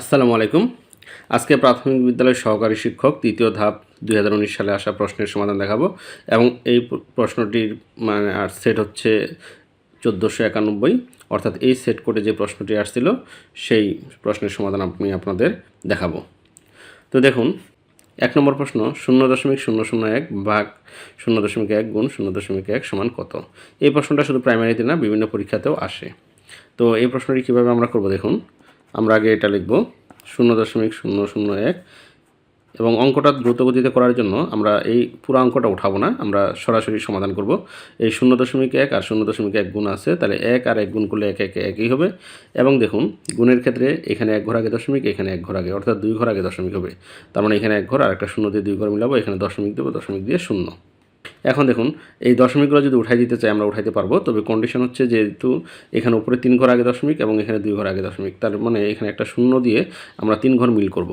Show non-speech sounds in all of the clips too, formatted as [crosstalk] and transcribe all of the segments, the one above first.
আসসালামু আলাইকুম। আজকে প্রাথমিক বিদ্যালয়ের সহকারী শিক্ষক তৃতীয় ধাপ দুই হাজার উনিশ সালে আসা প্রশ্নের সমাধান দেখাবো এবং এই প্রশ্নটির মানে আর সেট হচ্ছে চোদ্দোশো একানব্বই। অর্থাৎ এই সেট কোডে যে প্রশ্নটি আসছিল, সেই প্রশ্নের সমাধান আমি আপনাদের দেখাবো। তো দেখুন, এক নম্বর প্রশ্ন, শূন্য দশমিক শূন্য শূন্য এক ভাগ শূন্য দশমিক এক গুণ শূন্য দশমিক এক সমান কত? এই প্রশ্নটা শুধু প্রাইমারিতে না, বিভিন্ন পরীক্ষাতেও আসে। তো এই প্রশ্নটি কীভাবে আমরা করব দেখুন। আমরা আগে এটা লিখব শূন্য দশমিক শূন্য শূন্য এক। এবং অঙ্কটা দ্রুত গতিতে করার জন্য আমরা এই পুরো অঙ্কটা উঠাবো না, আমরা সরাসরি সমাধান করব। এই শূন্য দশমিক এক আর শূন্য দশমিক এক গুণ আছে, তাহলে এক আর এক গুণ করলে এক এক, একই হবে। এবং দেখুন, গুণের ক্ষেত্রে এখানে এক ঘর আগে দশমিক, এখানে এক ঘর আগে, অর্থাৎ দুই ঘর আগে দশমিক হবে। তার মানে এখানে এক ঘর আর একটা শূন্য দিয়ে দুই ঘর মিলাবো, এখানে দশমিক দেবো, দশমিক দিয়ে শূন্য। এখন দেখুন, এই দশমিকগুলো যদি উঠাই দিতে চাই, আমরা উঠাইতে পারব। তবে কন্ডিশন হচ্ছে যেহেতু এখানে উপরে তিন ঘর আগে দশমিক এবং এখানে দুই ঘর আগে দশমিক। তার মানে এখানে একটা শূন্য দিয়ে আমরা তিন ঘর মিল করব।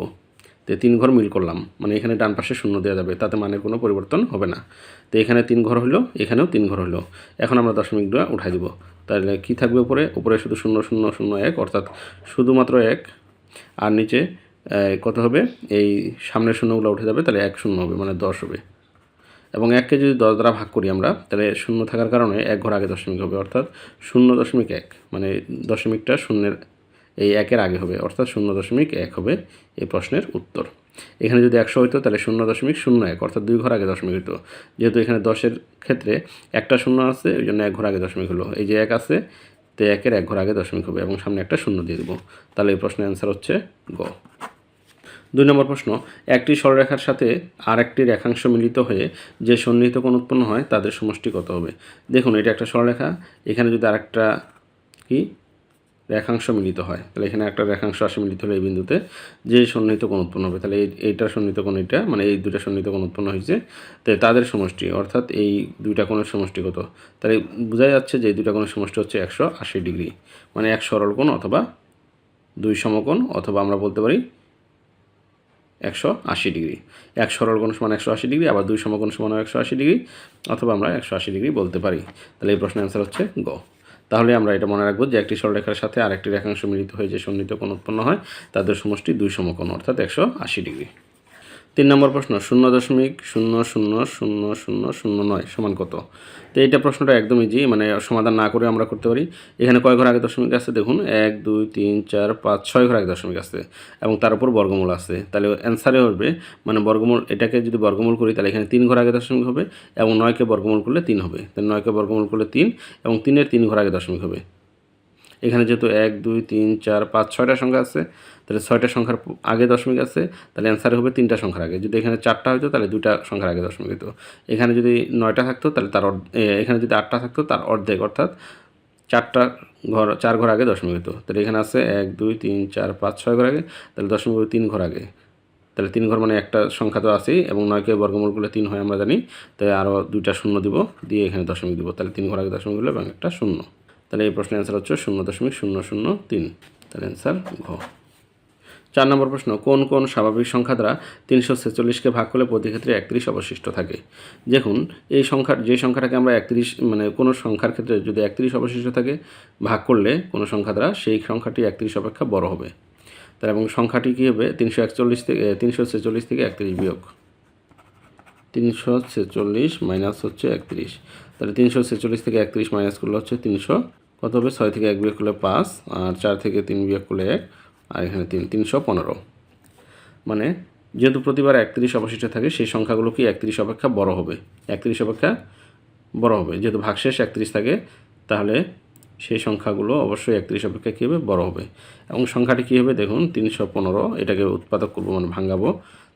তো তিন ঘর মিল করলাম মানে এখানে ডান পাশে শূন্য দেওয়া যাবে, তাতে মানের কোনো পরিবর্তন হবে না। তো এখানে তিন ঘর হলো, এখানেও তিন ঘর হলো। এখন আমরা দশমিকটা উঠাই দিব। তাহলে কি থাকবে উপরে? উপরে শুধু শূন্য শূন্য শূন্য, এক, অর্থাৎ শুধুমাত্র এক। আর নিচে কত হবে? এই সামনের শূন্যগুলো উঠে যাবে, তাহলে এক শূন্য হবে মানে দশ হবে। এবং এককে যদি দশ দ্বারা ভাগ করি আমরা, তাহলে শূন্য থাকার কারণে এক ঘর আগে দশমিক হবে, অর্থাৎ শূন্য দশমিক এক মানে দশমিকটা শূন্যের, এই একের আগে হবে, অর্থাৎ শূন্য দশমিক এক হবে এই প্রশ্নের উত্তর। এখানে যদি একশো হইতো, তাহলে শূন্য দশমিক শূন্য এক, অর্থাৎ দুই ঘর আগে দশমিক হইতো। যেহেতু এখানে দশের ক্ষেত্রে একটা শূন্য আছে, ওই জন্য এক ঘর আগে দশমিক হলো। এই যে এক আছে, তো একের এক ঘর আগে দশমিক হবে এবং সামনে একটা শূন্য দিয়ে দেবো। তাহলে এই প্রশ্নের অ্যান্সার হচ্ছে গ। দুই নম্বর প্রশ্ন, একটি সরলরেখার সাথে আর একটি রেখাংশ মিলিত হয়ে যে সন্নিহিত কোণ উৎপন্ন হয় তাদের সমষ্টি কত হবে? দেখুন, এটা একটা সরলরেখা এখানে যদি আরেকটা কি? রেখাংশ মিলিত হয়, তাহলে এখানে একটা রেখাংশ আসে মিলিত হলে এই বিন্দুতে যে সন্নিহিত কোণ উৎপন্ন হবে, তাহলে এই, এইটা সন্নিহিত কোণ এটা মানে এই দুটা সন্নিহিত কোণ উৎপন্ন হয়েছে, তো তাদের সমষ্টি, অর্থাৎ এই দুইটা কোণের সমষ্টি কত? তাহলে বোঝা যাচ্ছে যে এই দুইটা কোণের সমষ্টি হচ্ছে একশো আশি ডিগ্রি মানে এক সরল কোণ অথবা দুই সমকোণ, অথবা আমরা বলতে পারি একশো আশি ডিগ্রি। এক সরল কোণ সমান একশো আশি ডিগ্রি, আবার দুই সমকোণ সমান একশো আশি ডিগ্রি, অথবা আমরা একশো আশি ডিগ্রি বলতে পারি। তাহলে এই প্রশ্নের অ্যান্সার হচ্ছে গ। তাহলে আমরা এটা মনে রাখব যে একটি সরলরেখার সাথে আরেকটি রেখাংশ মিলিত হয়ে যে সন্নিহিত কোণ উৎপন্ন হয়, তাদের সমষ্টি দুই সমকোণ, অর্থাৎ একশো আশি ডিগ্রি। তিন নম্বর প্রশ্ন, শূন্য দশমিক শূন্য শূন্য শূন্য শূন্য শূন্য নয় সমান কত? তো এইটা প্রশ্নটা একদম ইজি মানে সমাধান না করে আমরা করতে পারি। এখানে কয় ঘর আগে দশমিক আছে দেখুন? এক, দুই, তিন, চার, পাঁচ, ছয় ঘর আগে দশমিক আছে এবং তার উপর বর্গমূল আছে। তাহলে অ্যান্সারে হবে মানে বর্গমূল, এটাকে যদি বর্গমূল করি তাহলে এখানে তিন ঘর আগে দশমিক হবে এবং নয়কে বর্গমূল করলে তিন হবে। তাহলে নয়কে বর্গমূল করলে তিন এবং তিনের তিন ঘর আগে দশমিক হবে। এখানে যেহেতু এক, দুই, তিন, চার, পাঁচ, ছয়টা সংখ্যা আছে, তাহলে ছয়টা সংখ্যার আগে দশমিক আছে, তাহলে অ্যান্সার হবে তিনটা সংখ্যার আগে। যদি এখানে চারটা হতো তাহলে দুইটা সংখ্যার আগে দশমিক হতো এখানে যদি নয়টা থাকতো, তাহলে তার এখানে যদি আটটা থাকতো, তার অর্ধেক, অর্থাৎ চারটা ঘর চার ঘর আগে দশমিক হতো তাহলে এখানে আছে এক, দুই, তিন, চার, পাঁচ, ছয় ঘর আগে, তাহলে দশমিক তিন ঘর আগে। তাহলে তিন ঘর মানে একটা সংখ্যা তো আছেই, এবং নয়কে বর্গমূল করলে তিন হয়, আমরা জানি। তাই আরও দুইটা শূন্য দিব, দিয়ে এখানে দশমিক দিব। তাহলে তিন ঘর আগে দশমিক হলো, এবং একটা শূন্য। তাহলে এই প্রশ্নের অ্যান্সার হচ্ছে শূন্য দশমিক শূন্য শূন্য তিন। তাহলে অ্যান্সার ঘ। চার নম্বর প্রশ্ন, কোন কোন স্বাভাবিক সংখ্যা দ্বারা তিনশো ছেচল্লিশকে ভাগ করলে প্রতি ক্ষেত্রে একত্রিশ অবশিষ্ট থাকে? দেখুন, এই সংখ্যার যে সংখ্যাটাকে আমরা একত্রিশ মানে কোনো সংখ্যার ক্ষেত্রে যদি একত্রিশ অবশিষ্ট থাকে, ভাগ করলে কোনো সংখ্যা দ্বারা সেই সংখ্যাটি একত্রিশ অপেক্ষা বড় হবে। তার এবং সংখ্যাটি কী হবে? তিনশো একচল্লিশ থেকে তিনশো ছেচল্লিশ থেকে একত্রিশ বিয়োগ। তিনশো ছেচল্লিশ মাইনাস হচ্ছে একত্রিশ। তাহলে তিনশো ছেচল্লিশ থেকে একত্রিশ মাইনাস করলে হচ্ছে তিনশো। কত হবে? ছয় থেকে এক বিয়োগ করলে পাঁচ, আর চার থেকে তিন বিয়োগ করলে এক, আর এখানে তিন, তিনশো পনেরো। মানে যেহেতু প্রতিবার একত্রিশ অবশিষ্ট থাকে, সেই সংখ্যাগুলো কি একত্রিশ অপেক্ষা বড় হবে? একত্রিশ অপেক্ষা বড় হবে। যেহেতু ভাগশেষ একত্রিশ থাকে, তাহলে সেই সংখ্যাগুলো অবশ্যই একত্রিশ অপেক্ষা কী হবে? বড় হবে। এবং সংখ্যাটি কী হবে? দেখুন, তিনশো পনেরো, এটাকে উৎপাদক করব মানে ভাঙাবো।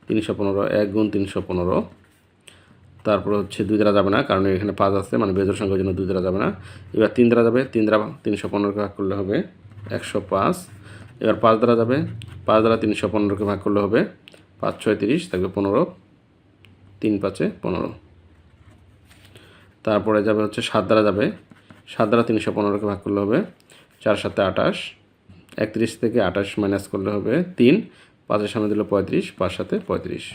তিনশো পনেরো, এক গুণ তিনশো পনেরো তারপর হচ্ছে দুই দ্বারা যাবে না, কারণ এখানে পাঁচ আছে মানে বেজোর সংখ্যার জন্য দুই দ্বারা যাবে না। এবার তিন দ্বারা যাবে, তিন দ্বারা তিনশো পনেরোকে ভাগ করলে হবে একশো পাঁচ। এবার পাঁচ দ্বারা যাবে, পাঁচ দ্বারা তিনশো পনেরোকে ভাগ করলে হবে পাঁচ ছয় তিরিশ, থাকবে পনেরো। তিন পাঁচে পনেরো। তারপরে যাবে হচ্ছে সাত দ্বারা যাবে, সাত দ্বারা তিনশো পনেরোকে ভাগ করলে হবে চার সাথে আঠাশ। একত্রিশ থেকে আঠাশ মাইনাস করলে হবে তিন, পাঁচের সামনে দিল পঁয়ত্রিশ পাঁচ সাথে পঁয়ত্রিশ।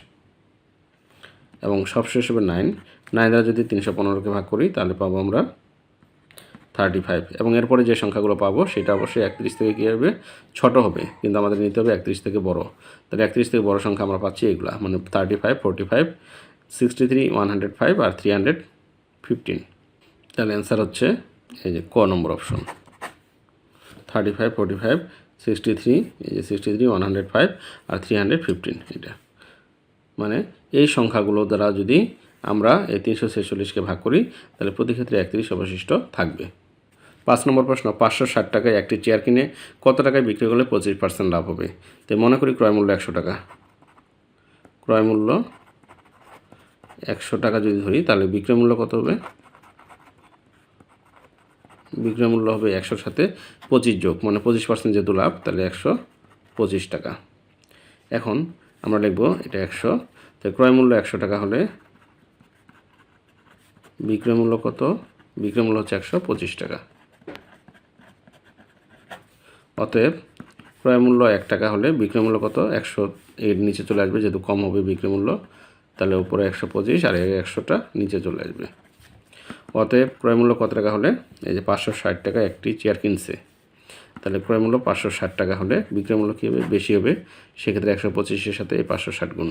এবং সবশেষ হবে নাইন নাইন দ্বারা যদি তিনশো পনেরোকে ভাগ করি, তাহলে পাবো আমরা থার্টি ফাইভ এবং এরপরে যে সংখ্যাগুলো পাবো, সেটা অবশ্যই একত্রিশ থেকে কী হবে? ছোটো হবে, কিন্তু আমাদের নিতে হবে একত্রিশ থেকে বড়। তাহলে একত্রিশ থেকে বড় সংখ্যা আমরা পাচ্ছি এগুলো মানে thirty five forty five sixty three one hundred five আর থ্রি হান্ড্রেড ফিফটিন তাহলে অ্যান্সার হচ্ছে এই যে ক number option thirty five forty five sixty three এই যে sixty three one hundred five আর থ্রি হান্ড্রেড ফিফটিন এটা। মানে এই সংখ্যাগুলো দ্বারা যদি আমরা এই তিনশো ছেচল্লিশকে ভাগ করি, তাহলে প্রতি ক্ষেত্রে একত্রিশ অবশিষ্ট থাকবে। পাঁচ নম্বর প্রশ্ন, পাঁচশো ষাট টাকায় একটি চেয়ার কিনে কত টাকায় বিক্রি করলে পঁচিশ পার্সেন্ট লাভ হবে? তো মনে করি ক্রয় মূল্য একশো টাকা। ক্রয় মূল্য একশো টাকা যদি ধরি, তাহলে বিক্রয় মূল্য কত হবে? বিক্রয় মূল্য হবে একশোর সাথে পঁচিশ যোগ মানে পঁচিশ পার্সেন্ট যেহেতু লাভ, তাহলে একশো পঁচিশ টাকা। এখন আমরা লিখব এটা একশো তো ক্রয় মূল্য একশো টাকা হলে বিক্রয় মূল্য কত? বিক্রয় মূল্য হচ্ছে একশো পঁচিশ টাকা। অতএব ক্রয় মূল্য এক টাকা হলে বিক্রয় মূল্য কত? একশো এর নিচে চলে আসবে, যেহেতু কম হবে বিক্রয় মূল্য, তাহলে উপরে একশো পঁচিশ আর একশোটা নিচে চলে আসবে। অতএব ক্রয় মূল্য কত টাকা হলে? এই যে পাঁচশো ষাট টাকা একটি চেয়ার কিনছে, তাহলে ক্রয় মূল্য পাঁচশো ষাট টাকা হলে বিক্রয় মূল্য কী হবে? বেশি হবে, সেক্ষেত্রে একশো পঁচিশের সাথে এই পাঁচশো ষাট গুণ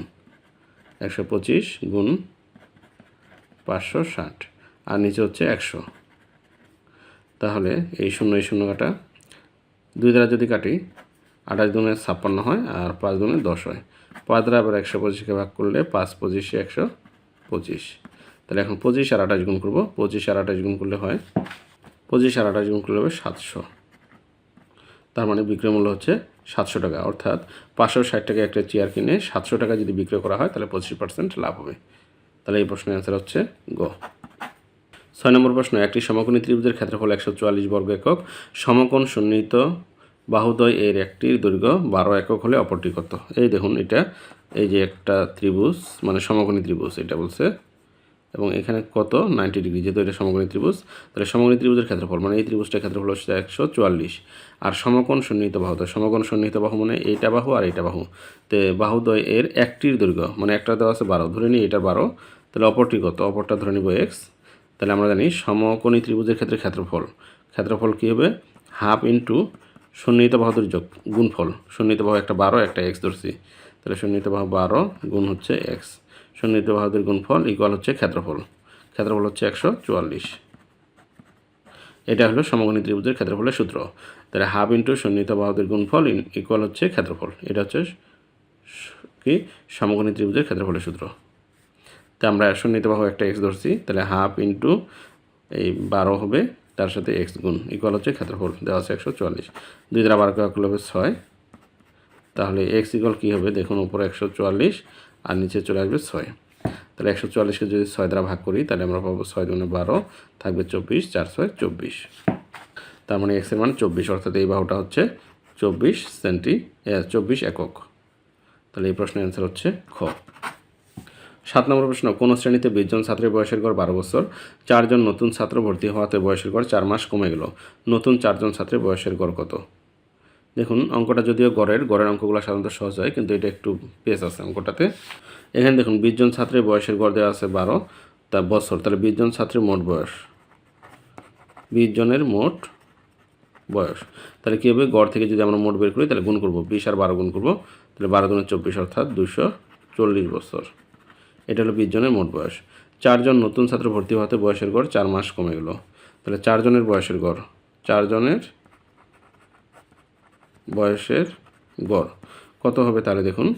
একশো পঁচিশ গুণ পাঁচশো ষাট। আর নিচে হচ্ছে একশো। তাহলে এই শূন্য এই শূন্য কাটা দুই দ্বারা যদি কাটি, আঠাশ দুনে ছাপ্পান্ন হয় আর পাঁচ দুনে দশ হয়। পাঁচ দ্বারা আবার একশো পঁচিশকে ভাগ করলে পাঁচ পঁচিশে একশো পঁচিশ। তাহলে এখন পঁচিশ আর আঠাশ গুণ করব। পঁচিশ আর আঠাশ গুণ করলে হয়, পঁচিশ আর আঠাশ গুণ করলে হবে সাতশো। তার মানে বিক্রয় মূল্য হচ্ছে সাতশো টাকা, অর্থাৎ পাঁচশো ষাট টাকা একটা চেয়ার কিনে সাতশো টাকা যদি বিক্রয় করা হয়, তাহলে পঁচিশ পার্সেন্ট লাভ হবে। তাহলে এই প্রশ্নের অ্যান্সার হচ্ছে গ। ছয় নম্বর প্রশ্ন, একটি সমকোণী ত্রিভুজের ক্ষেত্রফল একশো চুয়াল্লিশ বর্গ একক, সমকোণ সন্নিহিত বাহুদয় এর একটির দৈর্ঘ্য বারো একক হলে অপরটি কত? এই দেখুন, এটা এই যে একটা ত্রিভুজ মানে সমকোণী ত্রিভুজ, এটা বলছে এবং এখানে কত? নাইনটি ডিগ্রি যেহেতু এটা সমকোণী ত্রিভুজ, তাহলে সমকোণী ত্রিভুজের ক্ষেত্রফল মানে এই ত্রিভুজটার ক্ষেত্রফল হচ্ছে একশো চুয়াল্লিশ। আর সমকোণ সন্নিহিত বাহু তো সমকোণ সন্নিহিত বাহু মানে এইটা বাহু আর এইটা বাহু। তো বাহুদ্বয় এর একটির দৈর্ঘ্য মানে একটা দেওয়া আছে বারো, ধরে নিই এটা বারো, তাহলে অপরটি কত? অপরটা ধরে নিব এক্স তাহলে আমরা জানি সমকোণী ত্রিভুজের ক্ষেত্রে ক্ষেত্রফল ক্ষেত্রফল কী হবে? হাফ ইন্টু সন্নিহিত বাহুদের যোগ গুণফল। সন্নিহিত বাহু একটা বারো, একটা এক্স ধরছি। তাহলে সন্নিহিত বাহু বারো, গুণ হচ্ছে এক্স সন্নিহিত বাহুদের গুণফল ইকুয়াল হচ্ছে ক্ষেত্রফল। ক্ষেত্রফল হচ্ছে একশো চুয়াল্লিশ। এটা হলো সমকোণী ত্রিভুজের ক্ষেত্রফলের সূত্র। তাহলে হাফ ইন্টু সন্নিহিত বাহুদের গুণফল ইকুয়াল হচ্ছে ক্ষেত্রফল। এটা হচ্ছে কি? সমকোণী ত্রিভুজের ক্ষেত্রফলের সূত্র। তা আমরা সন্নিহিত বাহু একটা এক্স ধরছি, তাহলে হাফ ইন্টু এই বারো হবে, তার সাথে এক্স গুণ। ইকুয়াল হচ্ছে ক্ষেত্রফল, দেওয়া আছে একশো চুয়াল্লিশ। দুই দ্বারা বারো করলে হবে ছয়। তাহলে এক্স ইকুয়াল কী হবে? দেখুন, উপরে একশো চুয়াল্লিশ আর নিচে চলে আসবে ছয়। তাহলে একশো চুয়াল্লিশকে যদি ছয় দ্বারা ভাগ করি, তাহলে আমরা পাবো ছয় দুগুণে বারো, থাকবে চব্বিশ, চার ছয়, চব্বিশ। তার মানে এক্সের মান চব্বিশ, অর্থাৎ এই বাহুটা হচ্ছে চব্বিশ সেন্টি চব্বিশ একক। তাহলে এই প্রশ্নের অ্যান্সার হচ্ছে খ। সাত নম্বর প্রশ্ন, কোন শ্রেণীতে বিশজন ছাত্রের বয়সের গড় বারো বছর? চারজন নতুন ছাত্র ভর্তি হওয়াতে বয়সের গড় চার মাস কমে গেল। নতুন চারজন ছাত্রের বয়সের গড় কত? দেখুন, অঙ্কটা যদিও গড়ের গড়ের অঙ্কগুলো সাধারণত সহজ হয়, কিন্তু এটা একটু পেস আছে অঙ্কটাতে। এখানে দেখুন, বিশজন ছাত্রের বয়সের গড় দেওয়া আছে বারো, তা বছর, তাহলে বিশজন ছাত্রের মোট বয়স। বিশ জনের মোট বয়স। তাহলে কী হবে? গড় থেকে যদি আমরা মোট বের করি, তাহলে গুণ করব, বিশ আর বারো গুণ করব, তাহলে বারো গুণে চব্বিশ অর্থাৎ দুশো চল্লিশ বছর। এটা হলো বিশ জনের মোট বয়স। চারজন নতুন ছাত্র ভর্তি হওয়াতে বয়সের গড় চার মাস কমে গেল। তাহলে চারজনের বয়সের গড়, চারজনের বয়সের গড়। কত হবে তাহলে দেখুন?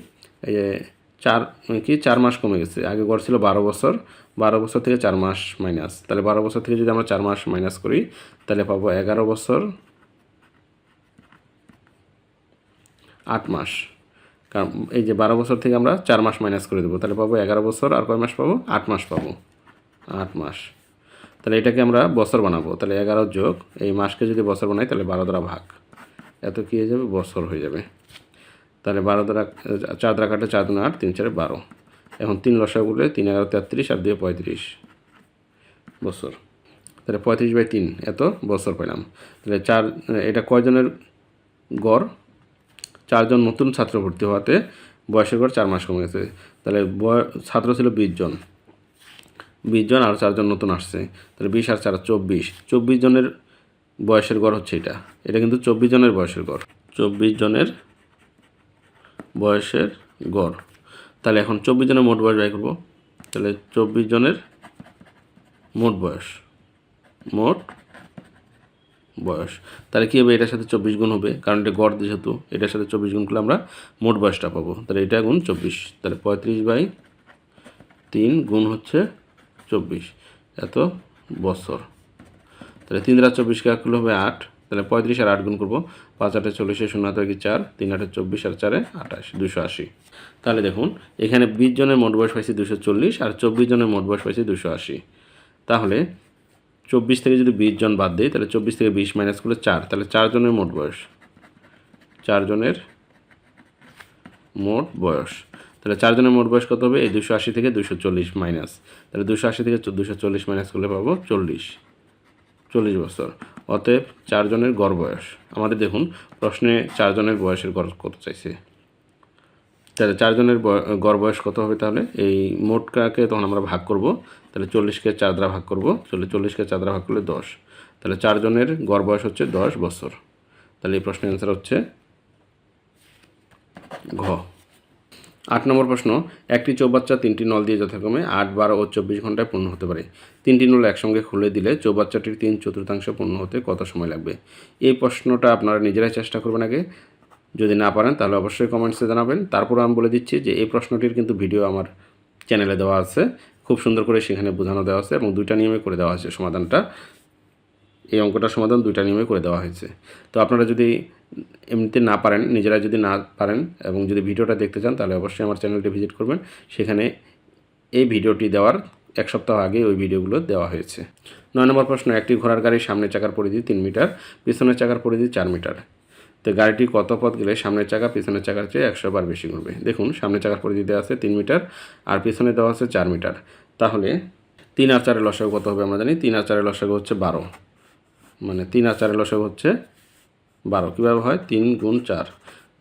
এই যে চার কি? চার মাস কমে গেছে। আগে গড় ছিল বারো বছর। বারো বছর থেকে চার মাস মাইনাস তাহলে বারো বছর থেকে যদি আমরা চার মাস মাইনাস করি, তাহলে পাবো এগারো বছর আট মাস। কারণ এই যে বারো বছর থেকে আমরা চার মাস মাইনাস করে দেবো। তাহলে পাবো এগারো বছর। আর কয় মাস পাবো? আট মাস পাবো। আট মাস। তাহলে এটাকে আমরা বছর বানাবো। তাহলে এগারো যোগ এই মাসকে যদি বছর বানাই, তাহলে বারো দ্বারা ভাগ। এত কী হয়ে যাবে? বছর হয়ে যাবে। তাহলে বারো দ্বারা, চার দ্বারা কাটে চার দুন আট, তিন চারে বারো। এখন তিন লসা করলে তিন এগারো তেত্রিশ আর দুই পঁয়ত্রিশ। বছর। তাহলে পঁয়ত্রিশ বাই তিন, এত বছর পেলাম। তাহলে চার, এটা কয়জনের গড়? চারজন নতুন ছাত্র ভর্তি হওয়াতে বয়সের গড় চার মাস কমে গেছে। তাহলে বয়, ছাত্র ছিল বিশ জন। বিশ জন আর চারজন নতুন আসছে। তাহলে বিশ আর চার, চব্বিশ। চব্বিশ জনের বয়সের গড় হচ্ছে এটা। এটা কিন্তু চব্বিশ জনের বয়সের গড়। চব্বিশ জনের বয়সের গড়। তাহলে এখন চব্বিশ জনের মোট বয়স ব্যয় করব। তাহলে চব্বিশ জনের মোট বয়স। মোট বয়স। তাহলে কী হবে? এটার সাথে চব্বিশ গুণ হবে। কারণ এটা গড় যেহেতু, এটার সাথে চব্বিশ গুণ করলে আমরা মোট বয়সটা পাবো। তাহলে এটা গুণ চব্বিশ। তাহলে পঁয়ত্রিশ বাই তিন গুণ হচ্ছে চব্বিশ। এত বছর। তাহলে তিন রাত চব্বিশ করলে হবে আট, তাহলে পঁয়ত্রিশ আর আট গুণ করব। পাঁচ আটে চল্লিশে শূন্য হাতে কি চার, তিন আটে চব্বিশ আর চারে আঠাশ, দুশো আশি। তাহলে দেখুন, এখানে বিশ জনের মোট বয়স পাইছি দুশো চল্লিশ আর চব্বিশ জনের মোট বয়স পাইছি দুশো আশি। তাহলে চব্বিশ থেকে যদি বিশ জন বাদ দিই, তাহলে চব্বিশ থেকে বিশ মাইনাস করলে চার, তাহলে চারজনের মোট বয়স। চারজনের মোট বয়স। তাহলে চারজনের মোট বয়স কত হবে? এই দুশো আশি থেকে দুশো চল্লিশ মাইনাস তাহলে দুশো আশি থেকে দুশো চল্লিশ মাইনাস করলে পাবো চল্লিশ। চল্লিশ বছর। অতএব চারজনের গড় বয়স। আমাদের দেখুন, প্রশ্নে চারজনের বয়সের গড় কত চাইছে? তাহলে চারজনের গড় বয়স কত হবে তাহলে? এই মোটটাকে তখন আমরা ভাগ করব? তাহলে চল্লিশকে চার দ্বারা ভাগ করব। চল্লিশ চল্লিশকে চার দ্বারা ভাগ করলে দশ। তাহলে চারজনের গড় বয়স হচ্ছে দশ বছর। তাহলে এই প্রশ্নের অ্যান্সার হচ্ছে ঘ। আট নম্বর প্রশ্ন, একটি চৌবাচ্চা তিনটি নল দিয়ে যথাক্রমে আট বারো ও চব্বিশ ঘন্টায় পূর্ণ হতে পারে। তিনটি নল একসঙ্গে খুলে দিলে চৌবাচ্চাটির তিন চতুর্থাংশ পূর্ণ হতে কত সময় লাগবে? এই প্রশ্নটা আপনারা নিজেরাই চেষ্টা করবেন আগে। যদি না পারেন, তাহলে অবশ্যই কমেন্টসে জানাবেন। তারপর আমি বলে দিচ্ছি যে, এই প্রশ্নটির কিন্তু ভিডিও আমার চ্যানেলে দেওয়া আছে। খুব সুন্দর করে সেখানে বোঝানো দেওয়া আছে এবং দুইটা নিয়মে করে দেওয়া আছে সমাধানটা। এই অঙ্কটার সমাধান দুইটা নিয়মে করে দেওয়া হয়েছে। তো আপনারা যদি এমনিতে না পারেন, নিজেরা যদি না পারেন এবং যদি ভিডিওটা দেখতে চান, তাহলে অবশ্যই আমার চ্যানেলটি ভিজিট করবেন। সেখানে এই ভিডিওটি দেওয়ার এক সপ্তাহ আগে ওই ভিডিওগুলো দেওয়া হয়েছে। নয় নম্বর প্রশ্ন, একটি ঘোড়ার গাড়ির সামনের চাকার পরিধি তিন মিটার, পিছনের চাকার পরিধি চার মিটার। তো গাড়িটি কত পথ গেলে সামনের চাকা পিছনের চাকার চেয়ে একশো বার বেশি ঘুরবে? দেখুন সামনের চাকার পরিধি দেওয়া আছে তিন মিটার আর পিছনে দেওয়া আছে চার মিটার। তাহলে তিন আর চারের লসাগু কত হবে আমরা জানি? তিন আর চারের লসাগু হচ্ছে বারো। মানে তিন আর চারের লসাগু হচ্ছে বারো। কীভাবে হয়? তিন গুণ চার।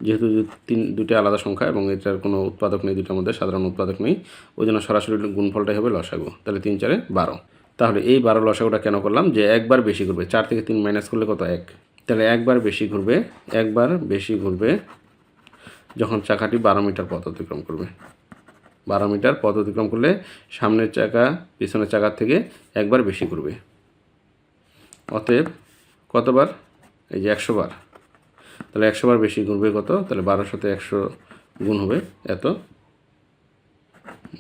যেহেতু তিন, দুটি আলাদা সংখ্যা এবং এটার কোনো উৎপাদক নেই দুটার মধ্যে সাধারণ উৎপাদক নেই, ওই জন্য সরাসরি গুণফলটাই হবে লসাগু। তাহলে তিন চারে বারো। তাহলে এই বারো লসাগুটা কেন করলাম? যে একবার বেশি ঘুরবে। চার থেকে তিন মাইনাস করলে কত? এক। তাহলে একবার বেশি ঘুরবে, একবার বেশি ঘুরবে যখন চাকাটি বারো মিটার পথ অতিক্রম করবে। বারো মিটার পথ অতিক্রম করলে সামনের চাকা, পিছনের চাকার থেকে একবার বেশি ঘুরবে। অতএব কতবার? এই যে একশো বার। তাহলে একশো বার বেশি ঘুরবে কত? তাহলে বারোশোতে একশো গুণ হবে এত।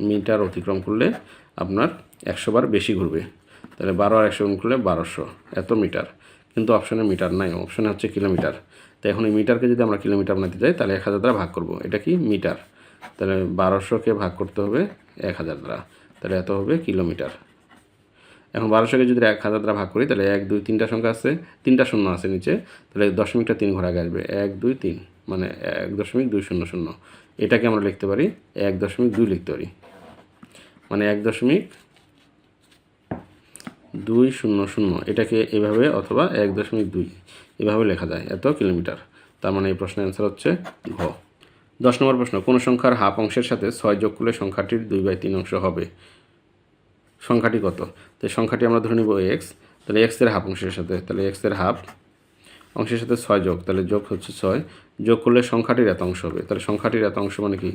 মিটার অতিক্রম করলে আপনার একশো বার বেশি ঘুরবে। তাহলে বারো আর একশো গুণ করলে বারোশো। এত মিটার। কিন্তু অপশানে মিটার নাই। অপশনে হচ্ছে কিলোমিটার। তো এখন এই মিটারকে যদি আমরা কিলোমিটার বানাতে যাই তাহলে এক হাজার দ্বারা ভাগ করব। এটা কি? মিটার। তাহলে বারোশোকে ভাগ করতে হবে এক হাজার দ্বারা। তাহলে এত হবে কিলোমিটার। এখন বারোশোকে যদি এক হাজার দ্বারা ভাগ করি, তাহলে এক, দুই, তিনটা সংখ্যা আছে, তিনটা শূন্য আছে নিচে, তাহলে দশমিকটা তিন ঘোরা আসবে, এক, দুই, তিন মানে এক দশমিক দুই শূন্য শূন্য। এটাকে আমরা লিখতে পারি এক দশমিক দুই লিখতে পারি। মানে এক দশমিক দুই শূন্য শূন্য, এটাকে এভাবে অথবা এক দশমিক দুই এভাবে লেখা যায়, এত কিলোমিটার। তার মানে এই প্রশ্নের অ্যান্সার হচ্ছে ঘ। দশ নম্বর প্রশ্ন, কোন সংখ্যার হাফ অংশের সাথে ছয় যোগ করলে সংখ্যাটির দুই বাই তিন অংশ হবে? সংখ্যাটি কত? তো সংখ্যাটি আমরা ধরে নিব এক্স তাহলে এক্সের হাফ অংশের সাথে, তাহলে এক্সের হাফ অংশের সাথে ছয় যোগ, তাহলে যোগ হচ্ছে ছয়। যোগ করলে সংখ্যাটির এত অংশ হবে, তাহলে সংখ্যাটির এত অংশ মানে কি?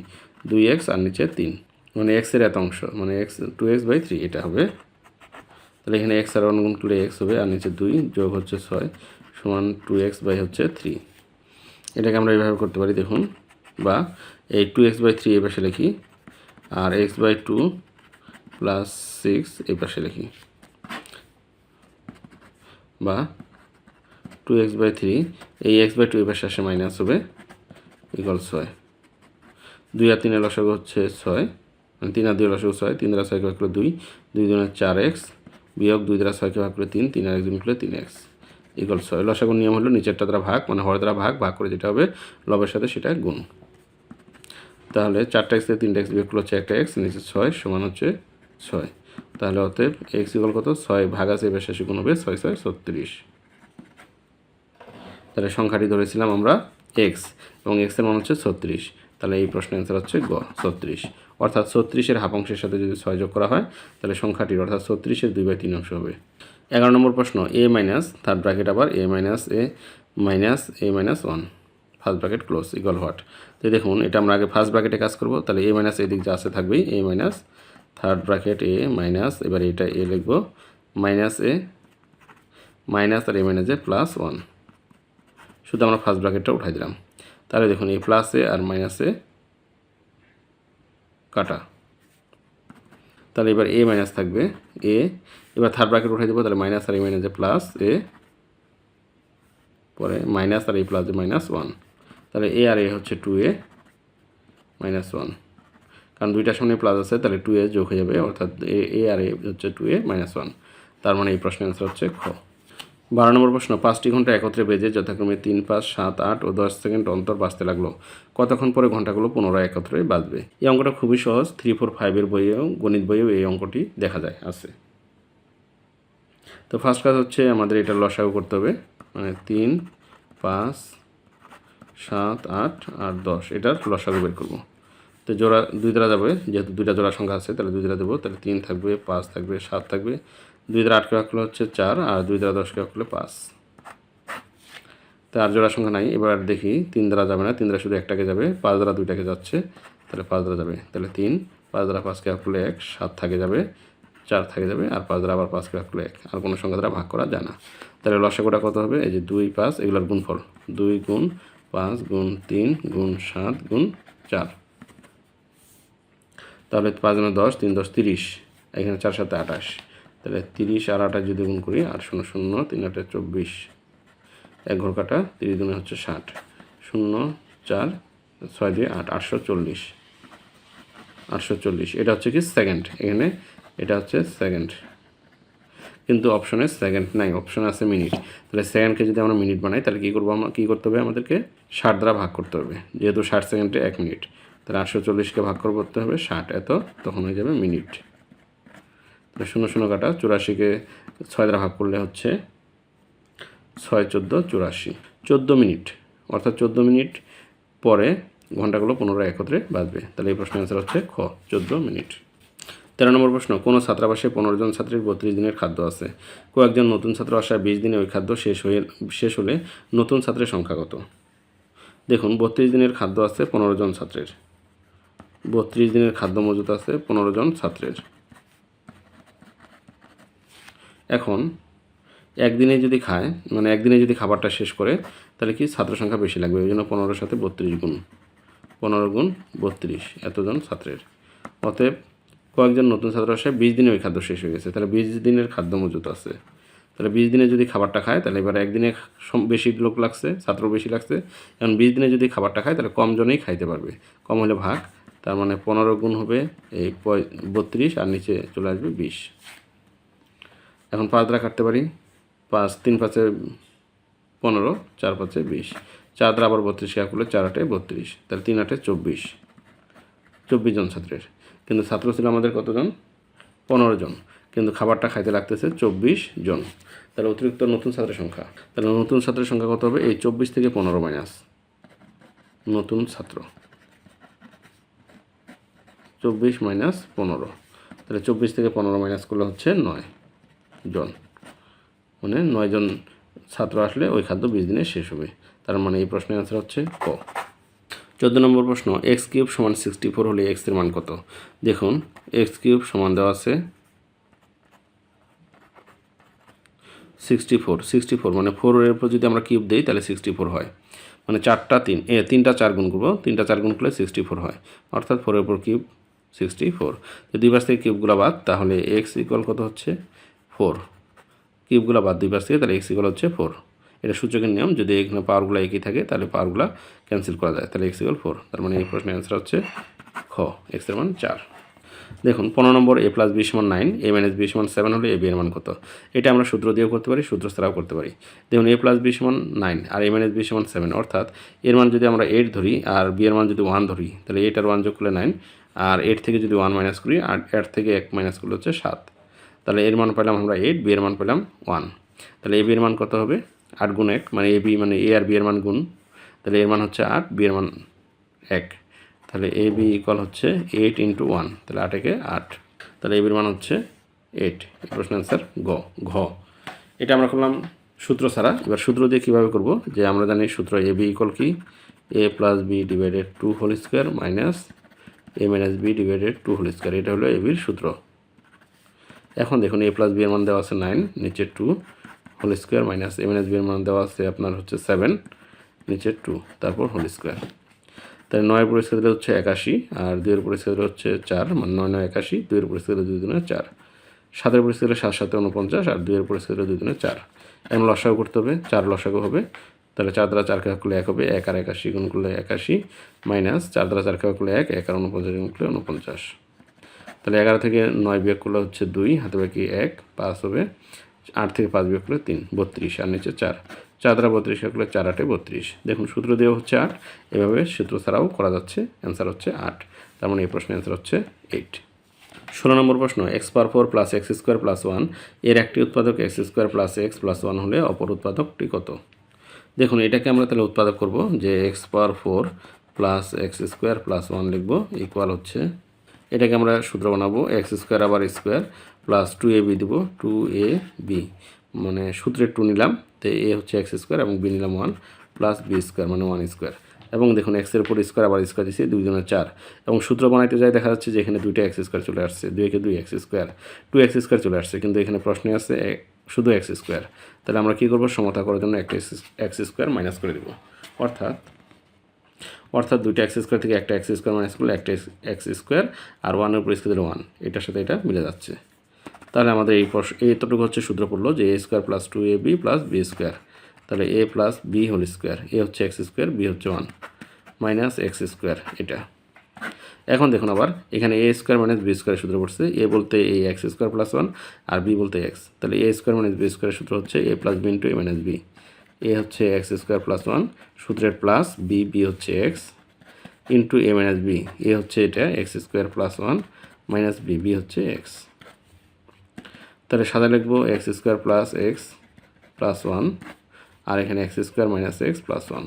দুই এক্স আর নিচে তিন। মানে এক্সের এত অংশ মানে x two x by three এটা হবে। তাহলে এখানে এক্স আর অনুগুণ করলে এক্স হবে, আর নিচে দুই যোগ হচ্ছে ছয় সমান টু এক্স বাই হচ্ছে থ্রি এটাকে আমরা এইভাবে করতে পারি, দেখুন। বা এই টু এক্স বাই থ্রি এই পাশে লিখি, আর x by two plus six এই পাশে লিখি। বা টু এক্স বাই থ্রি এই এক্স বাই টু এই পাশে আসে মাইনাস হবে ইকুয়াল ছয়। দুই আর তিনের লসাগু হচ্ছে ছয়। মানে তিন আর দুই লসাগু ছয়, তিন দ্বারা ছয়কে ভাগ করে দুই দুই দুগুণে চার এক্স বিয়োগ দুই দ্বারা ছয়কে ভাগ করে তিন তিন আর এক করলে তিন এক্স ইকুয়াল ছয়। লসাগুর নিয়ম হলো নিচেরটা দ্বারা ভাগ মানে হর দ্বারা ভাগ ভাগ করে যেটা হবে লবের সাথে সেটা গুণ। তাহলে চারটা এক্স থেকে তিনটা এক্স বিয়োগ করলে হচ্ছে একটা এক্স নিচে ছয় সমান হচ্ছে ছয়। তাহলে অতএব এক্স ইকুয়াল কত? ছয় ভাগ আছে এবার শেষে গুণ হবে ছয় ছয়, ছত্রিশ। তাহলে সংখ্যাটি ধরেছিলাম আমরা এক্স এবং এক্সের মান হচ্ছে ছত্রিশ। তাহলে এই প্রশ্নের অ্যান্সার হচ্ছে গ, ছত্রিশ। অর্থাৎ ছত্রিশের হাফ অংশের সাথে যদি ছয় যোগ করা হয়, তাহলে সংখ্যাটির অর্থাৎ ছত্রিশের দুই বাই তিন অংশ হবে। এগারো নম্বর প্রশ্ন এ মাইনাস থার্ড ব্র্যাকেট আবার a minus a minus a minus one first bracket close equal what তো দেখুন, এটা আমরা আগে ফার্স্ট ব্র্যাকেটে কাজ করব, তাহলে এ মাইনাস এদিক যা আছে থাকবেই a minus third bracket a minus এবার এটা এ লিখব minus a minus R a minus a plus one শুধু আমরা ফার্স্ট ব্র্যাকেটটা উঠাই দিলাম। তাহলে দেখুন a plus A R minus এ কাটা। তাহলে এবার এ মাইনাস থাকবে এ এবার থার্ড ব্র্যাকেট উঠাই দেবো, তাহলে minus R a minus a plus a পরে minus R a plus a minus one তাহলে এ আর এ হচ্ছে টু এ মাইনাস ওয়ান কারণ দুইটার সামনে প্লাস আছে, তাহলে টু এ যোগ হয়ে যাবে, অর্থাৎ এ আর এ হচ্ছে টু এ মাইনাস ওয়ান তার মানে এই প্রশ্নের অ্যান্সার হচ্ছে খ। বারো নম্বর প্রশ্ন, পাঁচটি ঘণ্টা একত্রে বেজে যথাক্রমে তিন, পাঁচ, সাত, আট ও দশ সেকেন্ড অন্তর বাঁচতে লাগল। কতক্ষণ পরে ঘন্টাগুলো পুনরায় একত্রে বাঁচবে এই অঙ্কটা খুবই সহজ থ্রি ফোর ফাইভের বইয়েও, গণিত বইয়েও এই অঙ্কটি দেখা যায়, আছে। তো ফার্স্ট কাজ হচ্ছে আমাদের এটা লসাগু করতে হবে মানে তিন, পাঁচ, সাত, আট আর দশ, এটার লসাগু বের করব। তো জোড়া দুই দ্বারা যাবে, যেহেতু দুইটা জোড়া সংখ্যা আছে, তাহলে দুই দ্বারা দেবো, তাহলে তিন থাকবে, পাঁচ থাকবে, সাত থাকবে। দুই দ্বারা আটকে ভাগ হচ্ছে চার, আর দুই দ্বারা দশকে ভাগ পাঁচ। তো আর জোড়া সংখ্যা নাই, এবার দেখি তিন দ্বারা যাবে না, তিন দ্বারা শুধু একটাকে যাবে, পাঁচ দ্বারা দুইটাকে যাচ্ছে, তাহলে পাঁচ দ্বারা যাবে, তাহলে তিন, পাঁচ দ্বারা পাঁচকে ভাগ এক, সাত থাকে যাবে, চার থাকে যাবে, আর পাঁচ দ্বারা আবার পাঁচকে ভাগ এক, আর কোনো সংখ্যা দ্বারা ভাগ করা যায় না। তাহলে লসাগুটা কত হবে? এই যে দুই পাঁচ, এগুলোর গুণফল, দুই গুণ পাঁচ গুণ তিন গুণ সাত গুণ চার। তাহলে পাঁচ গুণ দশ, তিন দশ তিরিশ, এখানে চার সাথে আঠাশ। তাহলে তিরিশ আর আঠাশ যদি গুণ করি, আট শূন্য শূন্য, তিন আটে চব্বিশ। এক ঘর কাটা, তিরিশ গুণে হচ্ছে ষাট। শূন্য, চার, ছয় দিয়ে আট, আটশো চল্লিশ। আটশো চল্লিশ, এটা হচ্ছে কি সেকেন্ড এখানে এটা হচ্ছে সেকেন্ড কিন্তু অপশনে সেকেন্ড নাই অপশন আছে মিনিট তাহলে সেকেন্ডকে যদি আমরা মিনিট বানাই, তাহলে কী করব আমরা কী করতে হবে আমাদেরকে? ষাট দ্বারা ভাগ করতে হবে। যেহেতু ষাট সেকেন্ডে এক মিনিট তাহলে আটশো চল্লিশকে ভাগ করে করতে হবে, ষাট এত, তখন হয়ে যাবে মিনিট। তাহলে শূন্য শূন্য কাটা, চুরাশিকে ছয় দ্বারা ভাগ করলে হচ্ছে ছয় চোদ্দ চুরাশি। চোদ্দ মিনিট, অর্থাৎ চোদ্দ মিনিট পরে ঘন্টাগুলো পুনরায় একত্রে বাজবে তাহলে এই প্রশ্নের অ্যান্সার হচ্ছে খ, চোদ্দ মিনিট। তেরো নম্বর প্রশ্ন, কোনো ছাত্রাবাসে পনেরো জন ছাত্রীর বত্রিশ দিনের খাদ্য আছে? কয়েকজন নতুন ছাত্র আসায় বিশ দিনে ওই খাদ্য শেষ হয়ে, শেষ হলে নতুন ছাত্রের সংখ্যা কত? দেখুন, বত্রিশ দিনের খাদ্য আছে পনেরো জন ছাত্রের। বত্রিশ দিনের খাদ্য মজুত আছে, পনেরো জন ছাত্রের। এখন, একদিনে যদি খায় মানে একদিনে যদি খাবারটা শেষ করে, তাহলে কি ছাত্র সংখ্যা বেশি লাগবে? ওই জন্য পনেরোর সাথে বত্রিশ গুণ। পনেরো গুণ বত্রিশ, এতজন ছাত্রের। অতএব, কয়েকজন নতুন ছাত্র আসে, বিশ দিনে ওই খাদ্য শেষ হয়ে গেছে, তাহলে বিশ দিনের খাদ্য মজুত আছে। তাহলে বিশ দিনে যদি খাবারটা খায়, তাহলে এবার একদিনে বেশি লোক লাগছে ছাত্র বেশি লাগছে। এখন বিশ দিনে যদি খাবারটা খায়, তাহলে কম জনেই খাইতে পারবে। কম হলে ভাগ তার মানে পনেরো গুণ হবে এই বত্রিশ আর নিচে চলে আসবে বিশ। এখন পাঁচ দ্বারা কাটতে পারি। পাঁচ, তিন পাঁচে পনেরো, চার পাঁচে বিশ। চার দ্বারা আবার বত্রিশ কাজ করলে চার আটে বত্রিশ। তাহলে তিন আটে চব্বিশ। চব্বিশ জন ছাত্রের। কিন্তু ছাত্র ছিল আমাদের কতজন? পনেরো জন। কিন্তু খাবারটা খাইতে লাগতেছে চব্বিশ জন। তাহলে অতিরিক্ত নতুন ছাত্রের সংখ্যা। তাহলে নতুন ছাত্রের সংখ্যা কত হবে? এই চব্বিশ থেকে পনেরো মাইনাস নতুন ছাত্র। চব্বিশ মাইনাস পনেরো। তাহলে চব্বিশ থেকে পনেরো মাইনাস করলে হচ্ছে নয় জন। মানে নয় জন ছাত্র আসলে ওই খাদ্য বিশ দিনে শেষ হবে। তার মানে এই প্রশ্নের অ্যান্সার হচ্ছে ক। চোদ্দ নম্বর প্রশ্ন এক্স কিউব সমান সিক্সটি ফোর হলে এক্সের মান কত? দেখুন এক্স কিউব সমান দেওয়া আছে সিক্সটি ফোর সিক্সটি ফোর মানে ফোরের উপর যদি আমরা কিউব দিই, তাহলে সিক্সটি ফোর হয়। মানে চারটা তিন, এ তিনটা চার গুণ করব, তিনটা চার গুণ করলে সিক্সটি ফোর হয়। অর্থাৎ ফোরের উপর কিউব সিক্সটি ফোর যদি পাশ থেকে কিউবগুলো বাদ, তাহলে এক্স ইকুয়াল কত হচ্ছে? ফোর কিউবগুলো বাদ দুই পাশ থেকে, তাহলে এক্স ইকুয়াল হচ্ছে ফোর এটা সূচকের নিয়ম, যদি এখানে পাওয়ারগুলো একই থাকে, তাহলে পাওয়ারগুলো ক্যান্সেল করা যায়। তাহলে এক্স ইকুয়াল ফোর তার মানে এই প্রশ্নের অ্যান্সার হচ্ছে খ এক্সের মান চার। দেখুন, পনেরো নম্বর এ প্লাস বি সমান নাইন এ মাইনাস বি সমান সেভেন হলে এ বি এর মান কত? এটা আমরা সূত্র দিয়েও করতে পারি, সূত্র ছাড়াও করতে পারি। দেখুন এ প্লাস বি সমান নাইন আর এ মাইনাস বি সমান সেভেন অর্থাৎ এর মান যদি আমরা এইট ধরি আর বি এর মান যদি ওয়ান ধরি, তাহলে এইট আর ওয়ান যোগ করলে নাইন আর এইট থেকে যদি ওয়ান মাইনাস করি, আর এর থেকে এক মাইনাস করলে হচ্ছে সাত। তাহলে এর মান পেলাম আমরা এইট বি এর মান পেলাম ওয়ান তাহলে এ বি এর মান কত হবে? আট গুণ এক মানে এ বি মানে এ আর বি এর মান গুণ। তাহলে এর মান হচ্ছে আট বি এর মান এক। তাহলে এ বি ইকুয়াল হচ্ছে এইট ইন্টু ওয়ান তাহলে আট একে আট। তাহলে এ বির মান হচ্ছে এইট প্রশ্ন অ্যান্সার গ, ঘ। এটা আমরা করলাম সূত্র ছাড়া। এবার সূত্র দিয়ে কীভাবে করব? যে আমরা জানি সূত্র এ বি ইকল কি? A plus b divided two whole square minus a minus b divided two whole square এটা হলো এ বির সূত্র। এখন দেখুন এ প্লাস বি এর মান দেওয়া আছে নাইন নিচে two whole square minus a minus b এর মান দেওয়া আছে আপনার হচ্ছে সেভেন নিচে টু তারপর হোল স্কোয়ার তাহলে নয়ের পরিষ্কার হচ্ছে একাশি, আর দুইয়ের পরিষ্কার দিলে হচ্ছে চার মানে নয় নয় একাশি, দুইয়ের পরিষ্কার দুই দিনে চার। সাতের পরিষ্কার দিলে সাত সাথে উনপঞ্চাশ আর দুইয়ের পরিষ্কার দিলে দুই দিনে চার। এখন লসাগু করতে হবে, চার লসাগু হবে। তাহলে চার দ্বারা চারকে ভাগ করলে এক হবে, এক আর একাশি গুণ করলে একাশি মাইনাস চার দ্বারা চারকে ভাগ করলে এক এক আর উনপঞ্চাশ গুণ করলে উনপঞ্চাশ তাহলে এগারো থেকে নয় বিয়োগ করলে হচ্ছে দুই, হাতে বাকি এক, পাঁচ হবে, আট থেকে পাঁচ বিয়োগ করলে তিন, বত্রিশ, আর নিচে চার। চার দ্বারা বত্রিশ করলে চার, আটে বত্রিশ। দেখুন, সূত্র দেওয়া হচ্ছে আট, এভাবে সূত্র ছাড়াও করা যাচ্ছে অ্যান্সার হচ্ছে আট। তার মানে এই প্রশ্নের অ্যান্সার হচ্ছে এইট ষোলো নম্বর প্রশ্ন x power four plus x square plus ওয়ানের একটি উৎপাদক x square plus x plus one হলে অপর উৎপাদকটি কত? দেখুন, এটাকে আমরা তাহলে উৎপাদক করব যে x power four plus x square plus one লিখব ইকুয়াল হচ্ছে, এটাকে আমরা সূত্র বানাবো এক্স স্কোয়ার আবার square plus two a b দেবো টু এ বি মানে সূত্রে টু নিলাম, তো এ হচ্ছে এক্স স্কোয়ার এবং বি নিলাম ওয়ান প্লাস বি স্কোয়ার মানে ওয়ান স্কোয়ার এবং দেখুন এক্সের উপর স্কোয়ার আবার স্কোয়ার দিচ্ছি দুইজনের চার। এবং সূত্র বানাইতে যাই, দেখা যাচ্ছে যে এখানে দুইটা এক্স স্কোয়ার চলে আসছে, দুই একে দুই x square two x square চলে আসছে, কিন্তু এখানে প্রশ্নে এ- শুধু এক্স স্কোয়ার তাহলে আমরা কী করব? সমতা করার জন্য একটা এক্স স্কোয়ার মাইনাস করে দেবো। অর্থাৎ অর্থাৎ দুইটা এক্স স্কোয়ার থেকে একটা এক্স স্কোয়ার মাইনাস করলে একটা এক্স স্কোয়ার আর ওয়ানের উপর স্কোয়ার ওয়ান। এটার সাথে এটা মিলে যাচ্ছে। তাহলে আমাদের এই প্রশ্ন এইতটুকু হচ্ছে সূত্র পড়ল যে a square plus two a b plus b square. তাহলে a plus b whole square, a হচ্ছে এক্স স্কোয়ার, বি হচ্ছে ওয়ান, মাইনাস এক্স স্কোয়ার এটা। এখন দেখুন আবার, এখানে a square minus b square সূত্র পড়ছে এ বলতে a x square plus one R b বলতে এক্স তাহলে এ স্কোয়ার মাইনাস বি স্কোয়ারের সূত্র হচ্ছে a plus b into a minus b a হচ্ছে এক্স স্কোয়ার প্লাস ওয়ান সূত্রের প্লাস বি বি হচ্ছে x into a minus b a হচ্ছে এটা x square plus one minus b b হচ্ছে x তাহলে সাদা লিখব x square plus x plus one আর এখানে x square minus x plus one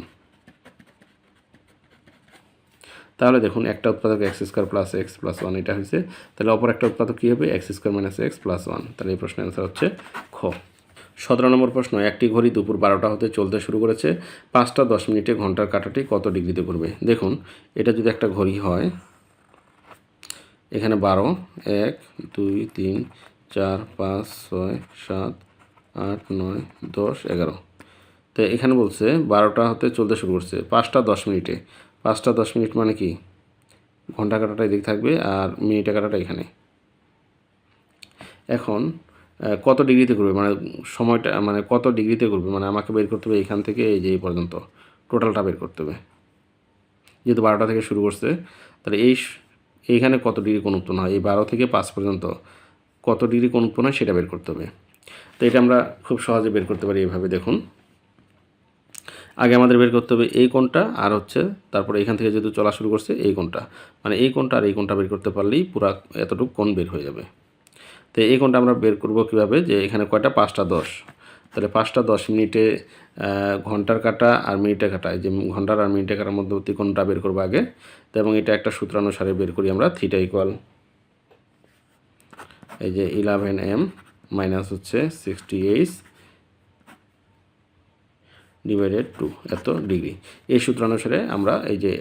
তাহলে দেখুন, একটা উৎপাদক x square plus x plus one এটা হয়েছে। তাহলে অপর একটা উৎপাদক কী হবে? X square minus x plus one তাহলে এই প্রশ্নের অ্যান্সার হচ্ছে খ। সতেরো নম্বর প্রশ্ন, একটি ঘড়ি দুপুর বারোটা হতে চলতে শুরু করেছে। পাঁচটা দশ মিনিটে ঘণ্টার কাটাটি কত ডিগ্রিতে ঘুরবে দেখুন, এটা যদি একটা ঘড়ি হয়, এখানে বারো, এক, দুই, তিন, চার, পাঁচ, ছয়, সাত, আট, নয়, দশ, এগারো। তো এখানে বলছে বারোটা হতে চলতে শুরু করছে, পাঁচটা দশ মিনিটে। পাঁচটা দশ মিনিট মানে কি? ঘণ্টা কাটাটা এদিক থাকবে আর মিনিটে কাটাটা এখানে। এখন কত ডিগ্রিতে ঘুরবে? মানে সময়টা মানে কত ডিগ্রিতে ঘুরবে? মানে আমাকে বের করতে হবে এখান থেকে এই যে এই পর্যন্ত। টোটালটা বের করতে হবে। যেহেতু বারোটা থেকে শুরু করছে, তাহলে এই এইখানে কত ডিগ্রি কোন উৎপন্ন হয়? এই বারো থেকে পাঁচ পর্যন্ত কত ডিগ্রি কোন উৎপন্ন হয় সেটা বের করতে হবে। তো এটা আমরা খুব সহজে বের করতে পারি এভাবে। দেখুন আগে আমাদের বের করতে হবে এই কোণটা, আর হচ্ছে তারপরে এখান থেকে যেহেতু চলা শুরু করছে এই কোণটা। মানে এই কোণটা আর এই কোণটা বের করতে পারলেই পুরা এতটুকু কোণ বের হয়ে যাবে। তো এই কোণটা আমরা বের করব কীভাবে? যে এখানে কয়টা? পাঁচটা দশ। তাহলে পাঁচটা দশ মিনিটে ঘণ্টার কাটা আর মিনিটে কাটা। যে ঘণ্টার আর মিনিটে কাটার মধ্যবর্তী কোণটা বের করব আগে। তো এবং এটা একটা সূত্রানুসারে বের করি আমরা, থিটা ইকুয়াল এই যে ইলেভেন এম মাইনাস হচ্ছে সিক্সটি এইট ডিভাইডেড টু এত ডিগ্রি এই সূত্রানুসারে আমরা এই যে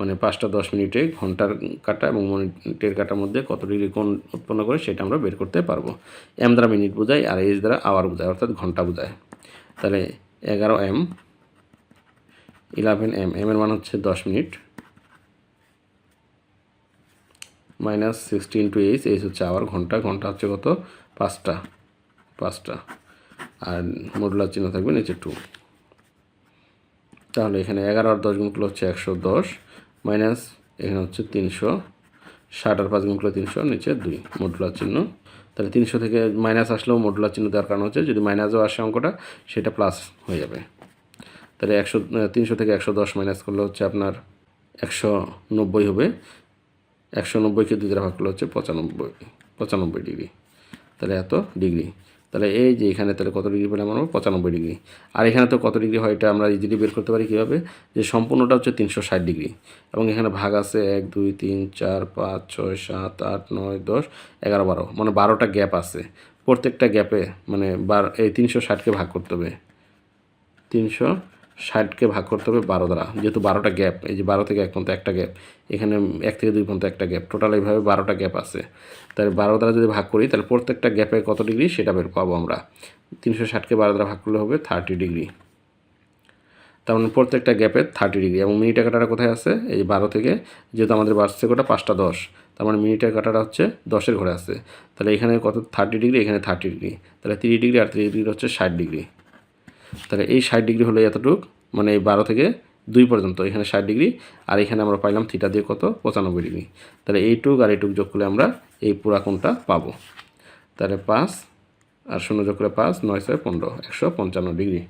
মানে পাঁচটা দশ মিনিটে ঘণ্টার কাটা এবং মিনিটের কাটার মধ্যে কত ডিগ্রি কোণ উৎপন্ন করে সেটা আমরা বের করতে পারব। এম দ্বারা মিনিট বোঝায় আর এইচ দ্বারা আওয়ার বোঝায়, অর্থাৎ ঘণ্টা বোঝায়। তাহলে এগারো এম ইলেভেন এম এম এর মান হচ্ছে দশ minute minus sixteen two h h হচ্ছে আওয়ার ঘণ্টা ঘণ্টা হচ্ছে কত? পাঁচটা পাঁচটা। আর মডুলার চিহ্ন থাকবে নিচে টু তাহলে এখানে এগারো আর দশ গুণ গুণগুলো হচ্ছে একশো দশ মাইনাস এখানে হচ্ছে তিনশো, ষাট আর পাঁচ গুণগুলো তিনশো, নিচে দুই মডুলার চিহ্ন। তাহলে তিনশো থেকে মাইনাস আসলেও মডুলার চিহ্ন দেওয়ার কারণ হচ্ছে যদি মাইনাসও আসে অঙ্কটা, সেটা প্লাস হয়ে যাবে। তাহলে একশো তিনশো থেকে একশো দশ মাইনাস করলে হচ্ছে আপনার একশো নব্বই হবে। একশো নব্বইকে দুই দ্বারা ভাগ করলে হচ্ছে পঁচানব্বই পঁচানব্বই ডিগ্রি তাহলে এত ডিগ্রি তাহলে এই যে এখানে তাহলে কত ডিগ্রি পেলাম আমরা পঁচানব্বই ডিগ্রি। আর এখানে তো কত ডিগ্রি হয় এটা আমরা ইজিলি বের করতে পারি কীভাবে? যে সম্পূর্ণটা হচ্ছে তিনশো ষাট ডিগ্রি। এবং এখানে ভাগ আছে এক, দুই, তিন, চার, পাঁচ, ছয়, সাত, আট, নয়, দশ, এগারো, বারো। মানে বারোটা গ্যাপ আছে। প্রত্যেকটা গ্যাপে মানে বার এই তিনশো ষাটকে ভাগ করতে হবে। তিনশো ষাটকে ভাগ করতে হবে বারো দ্বারা। যেহেতু বারোটা গ্যাপ, এই যে বারো থেকে এক পর্যন্ত একটা গ্যাপ, এখানে এক থেকে দুই পর্যন্ত একটা গ্যাপ। টোটাল এইভাবে বারোটা গ্যাপ আছে। তাহলে বারো দ্বারা যদি ভাগ করি, তাহলে প্রত্যেকটা গ্যাপে কত ডিগ্রি? সেটা বের পাবো আমরা। তিনশো ষাটকে বারো দ্বারা ভাগ করলে হবে থার্টি ডিগ্রি। তার মানে প্রত্যেকটা গ্যাপে থার্টি ডিগ্রি। এবং মিনিটের কাটাটা কোথায় আছে? এই বারো থেকে, যেহেতু আমাদের বাড়ছে কোটা পাঁচটা দশ, তার মানে মিনিটের কাটাটা হচ্ছে দশের ঘরে আছে। তাহলে এখানে কত? থার্টি ডিগ্রি, এখানে থার্টি ডিগ্রি। তাহলে তিরিশ ডিগ্রি আর তিরিশ ডিগ্রি হচ্ছে ষাট ডিগ্রি। তাহলে এই ষাট ডিগ্রি হলো এতটুক মানে এই বারো থেকে দুই পর্যন্ত, এখানে ষাট ডিগ্রি, আর এখানে আমরা পাইলাম থিটা দিয়ে কত? পঁচানব্বই ডিগ্রি। তাহলে এইটুক আর এইটুক যোগ করলে আমরা এই পুরা কোণটা পাবো। তাহলে পাঁচ আর শূন্য যোগ করে পাঁচ, নয় ছয় পনেরো, একশো পঞ্চান্ন ডিগ্রি।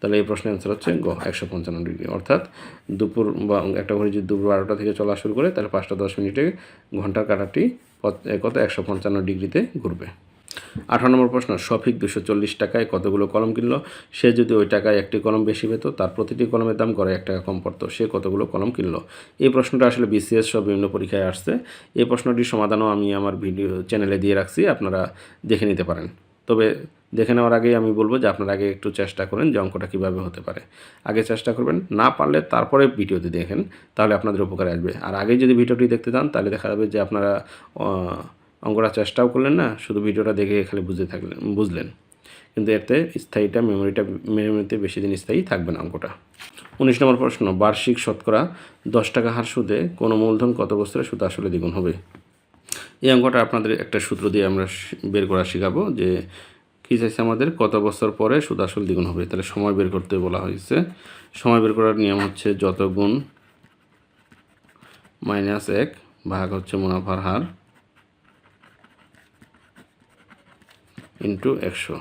তাহলে এই প্রশ্নের অ্যান্সার হচ্ছে গ, একশো পঞ্চান্ন ডিগ্রি। অর্থাৎ দুপুর বা একটা ঘড়ি যদি দুপুর বারোটা থেকে চলা শুরু করে, তাহলে পাঁচটা দশ মিনিটে ঘণ্টার কাটাটি কত? একশো পঞ্চান্ন ডিগ্রিতে ঘুরবে। আঠারো নম্বর প্রশ্ন সফিক দুশো চল্লিশ টাকায় কতগুলো কলম কিনল? সে যদি ওই টাকায় একটি কলম বেশি পেত, তার প্রতিটি কলমের দাম গড়ে এক টাকা কম পড়তো। সে কতগুলো কলম কিনল? এই প্রশ্নটা আসলে বিসিএস সব বিভিন্ন পরীক্ষায় আসছে। এই প্রশ্নটির সমাধানও আমি আমার ভিডিও চ্যানেলে দিয়ে রাখছি, আপনারা দেখে নিতে পারেন। তবে দেখে নেওয়ার আগেই আমি বলব যে আপনারা আগে একটু চেষ্টা করেন যে অঙ্কটা কীভাবে হতে পারে। আগে চেষ্টা করবেন, না পারলে তারপরে ভিডিওটি দেখেন, তাহলে আপনাদের উপকারে আসবে। আর আগে যদি ভিডিওটি দেখতে চান, তাহলে দেখা যাবে যে আপনারা অঙ্কটা চেষ্টাও করলেন না, শুধু ভিডিওটা দেখে খালি বুঝতে থাকলেন, বুঝলেন। কিন্তু এতে স্থায়ীটা মেমোরিটা মেমোরিতে বেশি দিন স্থায়ী থাকবে না অঙ্কটা। উনিশ নম্বর প্রশ্ন, বার্ষিক শতকরা দশ টাকা হার সুদে কোনো মূলধন কত বছরে সুদ আসলে দ্বিগুণ হবে? এই অঙ্কটা আপনাদের একটা সূত্র দিয়ে আমরা বের করা শেখাবো যে কী চাইছে আমাদের, কত বছর পরে সুদ আসল দ্বিগুণ হবে? তাহলে সময় বের করতে বলা হয়েছে। সময় বের করার নিয়ম হচ্ছে যত গুণ মাইনাস এক ভাগ হচ্ছে মুনাফার হার ইন্টু একশো।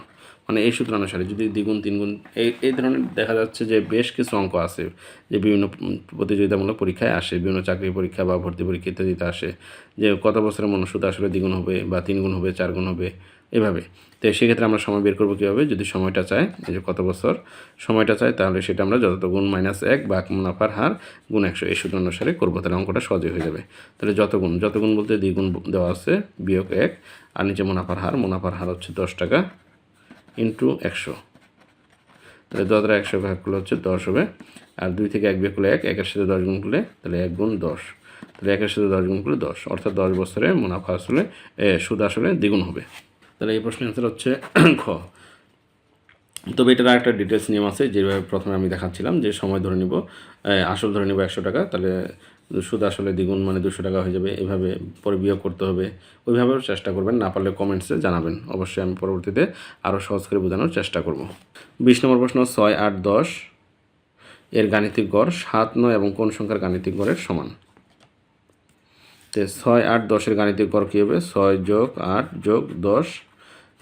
মানে এই সূত্র অনুসারে যদি দ্বিগুণ, তিনগুণ, এই এই ধরনের দেখা যাচ্ছে যে বেশ কিছু অঙ্ক আছে যে বিভিন্ন প্রতিযোগিতামূলক পরীক্ষায় আসে, বিভিন্ন চাকরি পরীক্ষা বা ভর্তি পরীক্ষা ইত্যাদিতে আসে যে কত বছরের মনুষ্যতা আসলে দ্বিগুণ হবে বা তিনগুণ হবে, চারগুণ হবে। এভাবে। তো সেক্ষেত্রে আমরা সময় বের করব কীভাবে? যদি সময়টা চাই এই যে কত বছর সময়টা চাই তাহলে সেটা আমরা যত গুণ মাইনাস এক বা মুনাফার হার গুণ একশো এই সূত্র অনুসারে করব। তাহলে অঙ্কটা সহজে হয়ে যাবে। তাহলে যত গুণ? যত গুণ বলতে দ্বিগুণ দেওয়া আছে, বিয়োগ এক, আর নিচে মুনাফার হার মুনাফার হার হচ্ছে দশ টাকা ইন্টু একশো। তাহলে দশ দ্বারা একশো ভাগ করলে হচ্ছে দশ হবে, আর দুই থেকে এক বিয়োগ করলে এক, একের সাথে দশ গুণ করলে তাহলে এক গুণ দশ। তাহলে একের সাথে দশ গুণ করলে দশ, অর্থাৎ দশ বছরে মুনাফা আসলে সুদ আসলে দ্বিগুণ হবে। তাহলে এই প্রশ্নের অ্যান্সার হচ্ছে [clears throat] খ। তবে এটার একটা ডিটেলস নিয়ম আছে, যেভাবে প্রথমে আমি দেখাচ্ছিলাম, যে সময় ধরে নিব আসল ধরে নিব একশো টাকা, তাহলে সুদ আসলে দ্বিগুণ মানে দুশো টাকা হয়ে যাবে, এভাবে পরে বিয়োগ করতে হবে। ওইভাবেও চেষ্টা করবেন, না পারলে কমেন্টসে জানাবেন। অবশ্যই আমি পরবর্তীতে আরও সহজ করে বোঝানোর চেষ্টা করব। বিশ নম্বর প্রশ্ন, ছয় আট দশ এর গাণিতিক গড় সাত নয় এবং কোন সংখ্যার গাণিতিক গড়ের সমান? তো, ছয় আট দশের গাণিতিক গড় কী হবে? ছয় যোগ আট যোগ দশ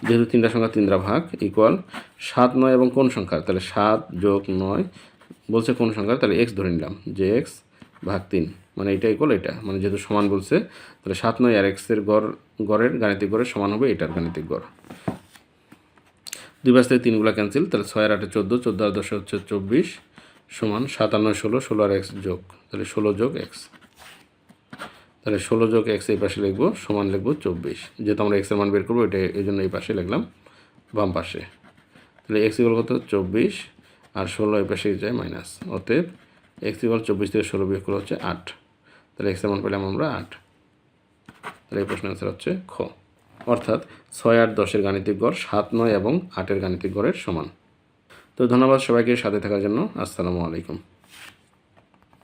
যেহেতু তিনটা সংখ্যা তিনটা ভাগ ইকুয়াল সাত নয় এবং কোন সংখ্যা তাহলে সাত যোগ নয় বলছে কোন সংখ্যা তাহলে এক্স ধরে নিলাম, যে এক্স ভাগ তিন মানে এটা ইকুয়াল এটা মানে যেহেতু সমান বলছে, তাহলে সাত নয় আর এক্সের গড়, গড়ের গাণিতিক গড়ের সমান হবে এটার গাণিতিক গড়। দুই পাশ থেকে তিনগুলো ক্যান্সেল তাহলে ছয় আর আটে চোদ্দ চোদ্দ আর দশে হচ্ছে চব্বিশ, সমান সাতান্ন, ষোলো ষোলো আর এক্স যোগ, তাহলে ষোলো যোগ এক্স তাহলে ষোলো যোগ এক্স এই পাশে লিখব, সমান লিখব চব্বিশ। যেহেতু আমরা এক্সের মান বের করব, এটা এই জন্য এই পাশে লিখলাম, বাম পাশে। তাহলে এক্স ইকুয়াল কত? চব্বিশ। আর ষোলো এই পাশে যায় মাইনাস অতএব এক্স ইকুয়াল চব্বিশ থেকে ষোলো বিয়োগ করে হচ্ছে আট। তাহলে এক্সের মান পেলাম আমরা আট। তাহলে এই প্রশ্নের অ্যান্সার হচ্ছে খ। অর্থাৎ ছয় আট দশের গাণিতিক গড়, সাত নয় এবং আটের গাণিতিক গড়ের সমান। তো ধন্যবাদ সবাইকে সাথে থাকার জন্য। আসসালামু আলাইকুম।